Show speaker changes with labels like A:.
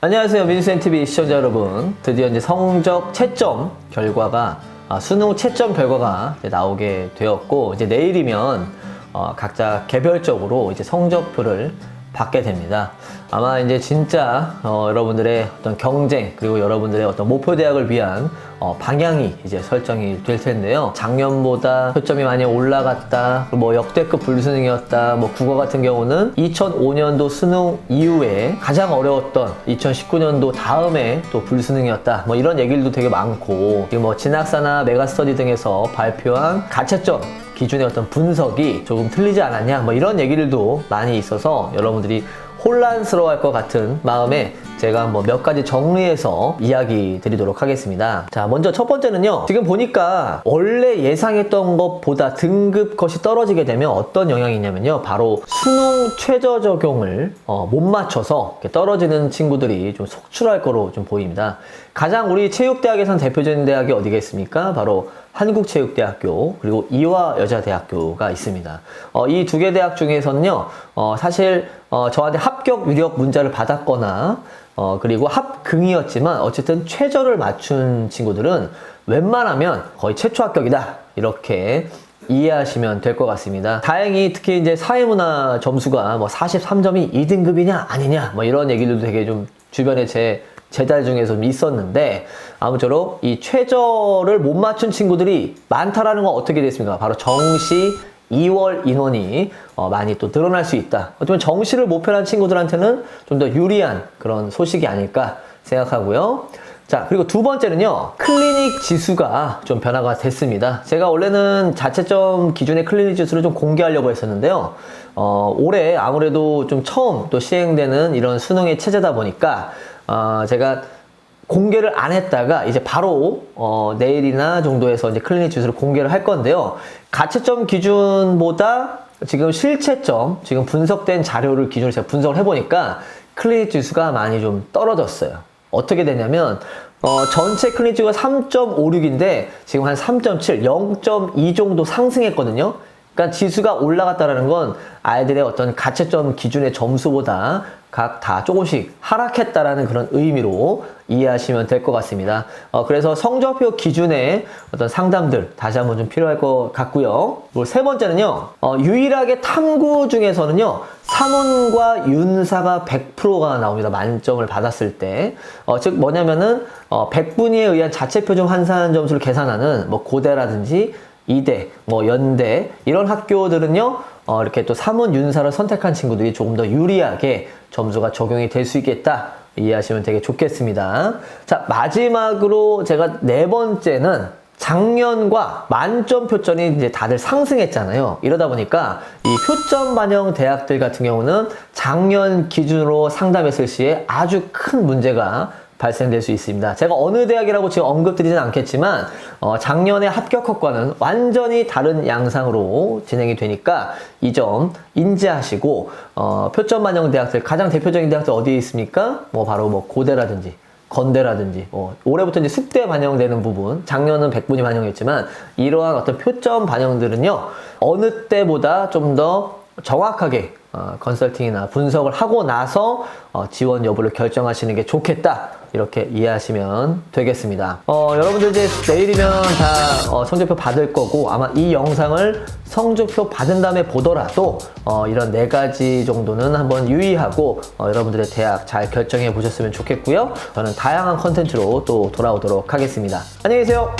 A: 안녕하세요. 민수앤TV 시청자 여러분. 드디어 이제 성적 채점 결과가, 아, 수능 채점 결과가 나오게 되었고, 이제 내일이면 어, 각자 개별적으로 이제 성적표를 받게 됩니다. 아마 이제 진짜 어, 여러분들의 어떤 경쟁 그리고 여러분들의 어떤 목표 대학을 위한 어, 방향이 이제 설정이 될 텐데요. 작년보다 표점이 많이 올라갔다. 뭐 역대급 불수능이었다. 뭐 국어 같은 경우는 2005년도 수능 이후에 가장 어려웠던 2019년도 다음에 또 불수능이었다. 뭐 이런 얘기들도 되게 많고 뭐 진학사나 메가스터디 등에서 발표한 가채점 기준의 어떤 분석이 조금 틀리지 않았냐 뭐 이런 얘기들도 많이 있어서 여러분들이 혼란스러워할 것 같은 마음에 제가 한번 몇 가지 정리해서 이야기 드리도록 하겠습니다. 자, 먼저 첫 번째는요. 지금 보니까 원래 예상했던 것보다 등급 컷이 떨어지게 되면 어떤 영향이 있냐면요. 바로 수능 최저 적용을 어, 못 맞춰서 떨어지는 친구들이 좀 속출할 거로 좀 보입니다. 가장 우리 체육대학에선 대표적인 대학이 어디겠습니까? 바로 한국체육대학교 그리고 이화여자대학교가 있습니다. 어, 이 두 개 대학 중에서는요, 어, 사실 어, 저한테 합격 유력 문자를 받았거나 어, 그리고 합긍이었지만 어쨌든 최저를 맞춘 친구들은 웬만하면 거의 최초 합격이다 이렇게 이해하시면 될 것 같습니다. 다행히 특히 이제 사회문화 점수가 뭐 43점이 2등급이냐 아니냐 뭐 이런 얘기들도 되게 좀 주변에 제 제달 중에서 좀 있었는데 아무쪼록 이 최저를 못 맞춘 친구들이 많다라는 건 어떻게 됐습니까? 바로 정시 2월 인원이 어, 많이 또 늘어날 수 있다. 어쩌면 정시를 목표로 한 친구들한테는 좀 더 유리한 그런 소식이 아닐까 생각하고요. 자, 그리고 두 번째는요, 클리닉 지수가 좀 변화가 됐습니다. 제가 원래는 자체점 기준의 클리닉 지수를 좀 공개하려고 했었는데요. 어, 올해 아무래도 좀 처음 또 시행되는 이런 수능의 체제다 보니까, 어, 제가 공개를 안 했다가 이제 바로 어, 내일이나 정도에서 이제 클리닉 지수를 공개를 할 건데요. 가채점 기준보다 지금 실채점, 지금 분석된 자료를 기준으로 제가 분석을 해보니까 클리닉 지수가 많이 좀 떨어졌어요. 어떻게 되냐면 어, 전체 클리닉 지수가 3.56인데 지금 한 3.7, 0.2 정도 상승했거든요. 그러니까 지수가 올라갔다라는 건 아이들의 어떤 가채점 기준의 점수보다 각 다 조금씩 하락했다라는 그런 의미로 이해하시면 될 것 같습니다. 어, 그래서 성적표 기준의 어떤 상담들 다시 한번 좀 필요할 것 같고요. 그리고 세 번째는요, 어, 유일하게 탐구 중에서는요, 사문과 윤사가 100%가 나옵니다. 만점을 받았을 때. 어, 즉 뭐냐면은 어, 100분위에 의한 자체 표준 환산 점수를 계산하는 뭐 고대라든지 이대, 뭐 연대 이런 학교들은요. 어, 이렇게 또 사문 윤사를 선택한 친구들이 조금 더 유리하게 점수가 적용이 될 수 있겠다. 이해하시면 되게 좋겠습니다. 자, 마지막으로 제가 네 번째는 작년과 만점 표점이 이제 다들 상승했잖아요. 이러다 보니까 이 표점 반영 대학들 같은 경우는 작년 기준으로 상담했을 시에 아주 큰 문제가 발생될 수 있습니다. 제가 어느 대학이라고 지금 언급드리진 않겠지만 어, 작년의 합격학과는 완전히 다른 양상으로 진행이 되니까 이 점 인지하시고 어, 표점 반영 대학들 가장 대표적인 대학들 어디에 있습니까? 뭐 바로 뭐 고대라든지 건대라든지 어, 올해부터 이제 숙대 반영되는 부분 작년은 100분이 반영했지만 이러한 어떤 표점 반영들은요 어느 때보다 좀더 정확하게 어, 컨설팅이나 분석을 하고 나서 어, 지원 여부를 결정하시는 게 좋겠다 이렇게 이해하시면 되겠습니다. 어, 여러분들 이제 내일이면 다 어, 성적표 받을 거고 아마 이 영상을 성적표 받은 다음에 보더라도 어, 이런 네 가지 정도는 한번 유의하고 어, 여러분들의 대학 잘 결정해 보셨으면 좋겠고요. 저는 다양한 컨텐츠로 또 돌아오도록 하겠습니다. 안녕히 계세요.